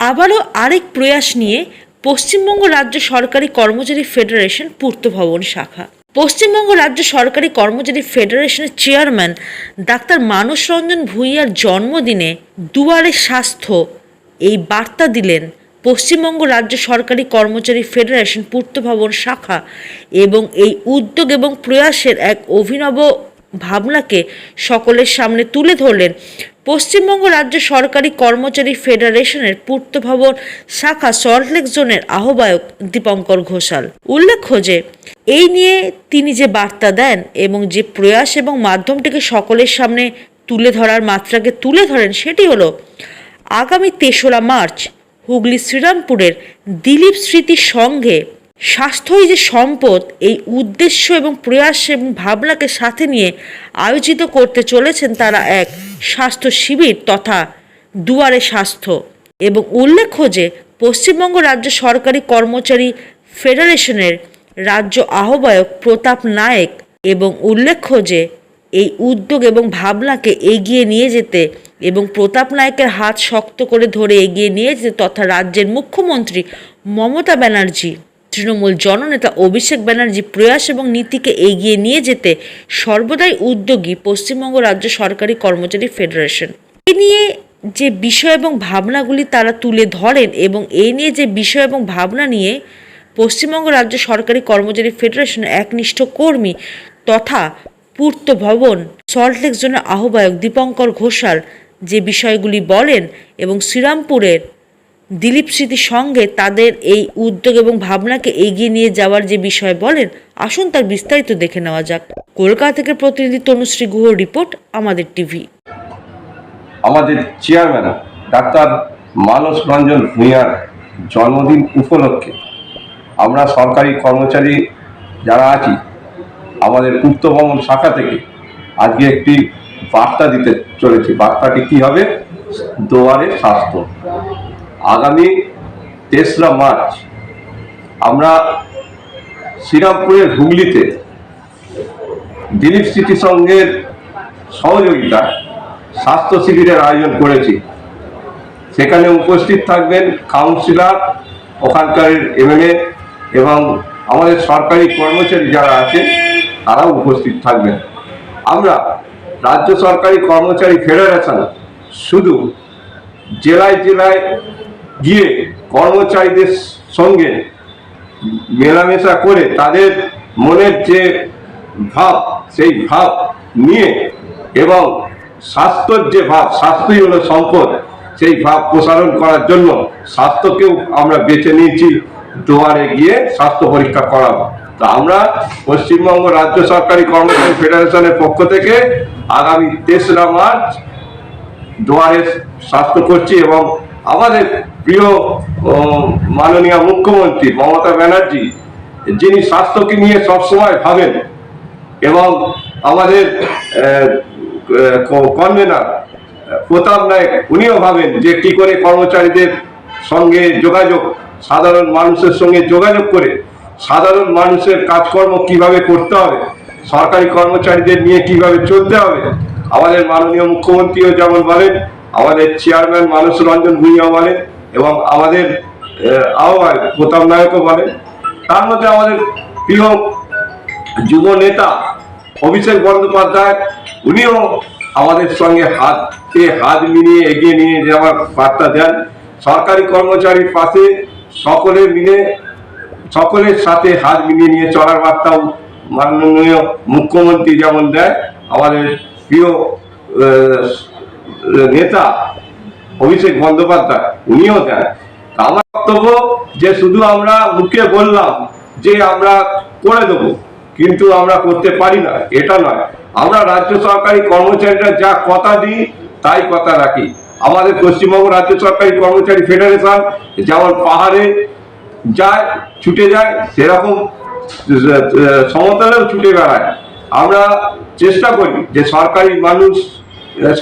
আবারও আরেক প্রয়াস নিয়ে পশ্চিমবঙ্গ রাজ্য সরকারি কর্মচারী ফেডারেশন পূর্ত ভবন শাখা। পশ্চিমবঙ্গ রাজ্য সরকারি কর্মচারী ফেডারেশনের চেয়ারম্যান ডাক্তার মানস রঞ্জন ভূঁইয়ার জন্মদিনে দুয়ারে স্বাস্থ্য এই বার্তা দিলেন পশ্চিমবঙ্গ রাজ্য সরকারি কর্মচারী ফেডারেশন পূর্ত ভবন শাখা এবং এই উদ্যোগ এবং প্রয়াসের এক অভিনব ভাবনাকে সকলের সামনে তুলে ধরলেন পশ্চিমবঙ্গ রাজ্য সরকারি কর্মচারী ফেডারেশনের পূর্ত ভবন শাখা সল্টলেক জোনের আহ্বায়ক দীপঙ্কর ঘোষাল। উল্লেখ্য যে, এই নিয়ে তিনি যে বার্তা দেন এবং যে প্রয়াস এবং মাধ্যমটিকে সকলের সামনে তুলে ধরার মাত্রাকে তুলে ধরেন, সেটি হলো, আগামী তেসরা মার্চ হুগলি শ্রীরামপুরের দিলীপ স্মৃতি সংঘে স্বাস্থ্যই যে সম্পদ, এই উদ্দেশ্য এবং প্রয়াস এবং ভাবনাকে সাথে নিয়ে আয়োজিত করতে চলেছেন তারা এক স্বাস্থ্য শিবির তথা দুয়ারে স্বাস্থ্য এবং উল্লেখ্য যে পশ্চিমবঙ্গ রাজ্য সরকারি কর্মচারী ফেডারেশনের রাজ্য আহ্বায়ক প্রতাপ নায়েক এবং উল্লেখ্য যে এই উদ্যোগ এবং ভাবনাকে এগিয়ে নিয়ে যেতে এবং প্রতাপ নায়কের হাত শক্ত করে ধরে এগিয়ে নিয়ে যেতে তথা রাজ্যের মুখ্যমন্ত্রী মমতা ব্যানার্জি তৃণমূল জননেতা অভিষেক ব্যানার্জি প্রয়াস এবং নীতিকে এগিয়ে নিয়ে যেতে সর্বদাই উদ্যোগী পশ্চিমবঙ্গ রাজ্য সরকারি কর্মচারী ফেডারেশন। এ নিয়ে যে বিষয় এবং ভাবনাগুলি তারা তুলে ধরেন এবং এই নিয়ে যে বিষয় এবং ভাবনা নিয়ে পশ্চিমবঙ্গ রাজ্য সরকারি কর্মচারী ফেডারেশনের একনিষ্ঠ কর্মী তথা পূর্ত ভবন সল্টলেক জোনের আহ্বায়ক দীপঙ্কর ঘোষাল যে বিষয়গুলি বলেন এবং শ্রীরামপুরের দিলীপ স্মৃতির সঙ্গে তাদের এই উদ্যোগ এবং ভাবনাকে এগিয়ে নিয়ে যাওয়ার যে বিষয় বলেন, আসুন তার বিস্তারিত দেখে নেওয়া যাক। কলকাতা থেকে প্রতিনিধি তনুশ্রী গুহ রিপোর্ট, আমাদের টিভি। আমাদের চেয়ারম্যান, ডাক্তার মানস রঞ্জন ভূঁইয়ার জন্মদিন উপলক্ষে আমরা সরকারি কর্মচারী যারা আছি, আমাদের ভবন শাখা থেকে আজকে একটি বার্তা দিতে চলেছি। বার্তাটি কি হবে? দুয়ারে স্বাস্থ্য। আগামী তেসরা মার্চ আমরা শ্রীরামপুরের হুগলিতে দিলীপ স্মৃতি সংঘের সহযোগিতা স্বাস্থ্য শিবিরের আয়োজন করেছি। সেখানে উপস্থিত থাকবেন কাউন্সিলর, ওখানকার এমএলএ এবং আমাদের সরকারি কর্মচারী যারা আছেন, তারাও উপস্থিত থাকবেন। আমরা রাজ্য সরকারি কর্মচারী ফেডারেশন শুধু জেলায় জেলায় গিয়ে কর্মচারীদের সঙ্গে মেলামেশা করে তাদের মনের যে ভাব, সেই ভাব নিয়ে এবং স্বাস্থ্যর যে ভাব, স্বাস্থ্যই হলো সম্পদ, সেই ভাব প্রসারণ করার জন্য স্বাস্থ্যকেও আমরা বেছে নিয়েছি, দুয়ারে গিয়ে স্বাস্থ্য পরীক্ষা করাবো। তা আমরা পশ্চিমবঙ্গ রাজ্য সরকারি কর্মচারী ফেডারেশনের পক্ষ থেকে আগামী তেসরা মার্চ দুয়ারে স্বাস্থ্য করছি এবং আমাদের প্রিয় মাননীয় মুখ্যমন্ত্রী মমতা ব্যানার্জি, যিনি স্বাস্থ্যকে নিয়ে সবসময় ভাবেন এবং আমাদের কনভেনার প্রতাপ নায়ক, উনিও ভাবেন যে কি করে কর্মচারীদের সঙ্গে যোগাযোগ, সাধারণ মানুষের সঙ্গে যোগাযোগ করে সাধারণ মানুষের কাজকর্ম কীভাবে করতে হবে, সরকারি কর্মচারীদের নিয়ে কীভাবে চলতে হবে আমাদের মাননীয় মুখ্যমন্ত্রীও যেমন বলেন আমাদের চেয়ারম্যান মানুষ রঞ্জন ভূঁইয়া বলেন এবং আমাদের আহ, আহ্বায়ক প্রতাপ নায়কও বলেন। তার মধ্যে আমাদের প্রিয় যুব নেতা অভিষেক বন্দ্যোপাধ্যায় উনিও আমাদের সঙ্গে হাতে হাত মিলিয়ে এগিয়ে নিয়ে যাওয়ার বার্তা দেন। সরকারি কর্মচারীর পাশে সকলে মিলে সকলের সাথে হাত মিলিয়ে নিয়ে চলার বার্তাও মাননীয় মুখ্যমন্ত্রী যেমন দেয় আমাদের প্রিয় নেতা অভিষেক বন্দ্যোপাধ্যায়, উনিও দেন। আমার বক্তব্য যে শুধু আমরা মুখে বললাম যে আমরা করে দেবো, কিন্তু আমরা করতে পারি না, এটা নয়। আমরা রাজ্য সরকারি কর্মচারীরা যা কথা দিই, তাই কথা রাখি। আমাদের পশ্চিমবঙ্গ রাজ্য সরকারি কর্মচারী ফেডারেশন যেমন পাহাড়ে যায়, ছুটে যায়, সেরকম সমতলেও ছুটে বেড়ায়। আমরা চেষ্টা করি যে সরকারি মানুষ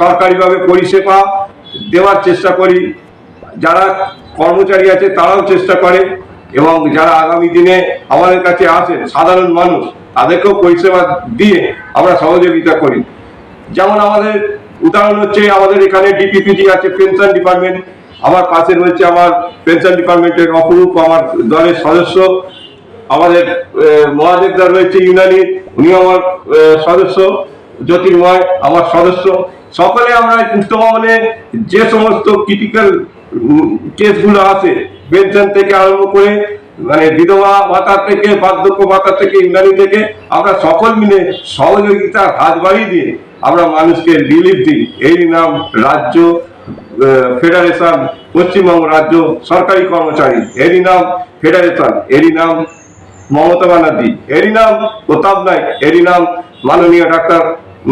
সরকারিভাবে পরিষেবা দেওয়ার চেষ্টা করি। যারা কর্মচারী আছে তারাও চেষ্টা করে এবং যারা আগামী দিনে আমাদের কাছে আসেন সাধারণ মানুষ, তাদেরকেও পরিষেবা দিয়ে আমরা সহযোগিতা করি। যেমন আমাদের উদাহরণ হচ্ছে আমাদের এখানে ডিপিপিটি আছে, পেনশন ডিপার্টমেন্ট। আমার পাশে রয়েছে আমার পেনশন ডিপার্টমেন্টের অপরূপ আমার দলের সদস্য। আমাদের আহ, মহাদেবদা রয়েছে ইউনানি উনি আমার সদস্য জ্যোতির্ময় আমার সদস্য। সকলে আমরা এই যে সমস্ত ক্রিটিক্যাল কেসগুলো আছে পেনশন থেকে আরম্ভ করে মানে বিধবা ভাতা থেকে বার্ধক্য ভাতা থেকে ইন্দানি থেকে আমরা সকল মিলে সহযোগিতার হাত বাড়িয়ে দিয়ে আমরা মানুষকে রিলিফ দিই। এই নাম রাজ্য ফেডারেশন পশ্চিমবঙ্গ রাজ্য সরকারি কর্মচারী। এরই নাম ফেডারেশন এরই নাম মমতা ব্যানার্জি, এরই নাম প্রতাপ নাইক এরই নাম মাননীয় ডাক্তার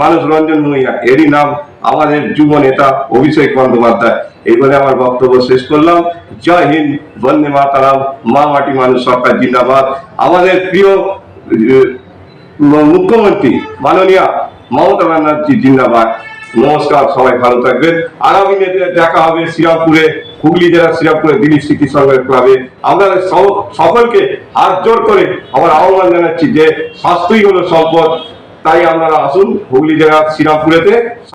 মানুষ রঞ্জন ভূঁইয়া, এরই নাম আমাদের যুব নেতা অভিষেক বন্দ্যোপাধ্যায়। এই বলে আমার বক্তব্য শেষ করলাম। জয় হিন্দ, বন্দে মাতারাম, মা মাটি মানুষ, সরকার জিন্দাবাদ। আমাদের প্রিয় মুখ্যমন্ত্রী মাননীয় মমতা ব্যানার্জি জিন্দাবাদ। নমস্কার, সবাই ভালো থাকবেন। আগামী দেখা হবে শ্রীরামপুরে। হুগলি জেলার শ্রীরামপুরে দিলীপ স্মৃতি সংঘের ক্লাবে আমরা সকলকে হাত জোর করে আমার আহ্বান জানাচ্ছি যে স্বাস্থ্যই হলো সম্পদ। তাই আপনারা আসুন হুগলি জেলার শ্রীরামপুরেতে।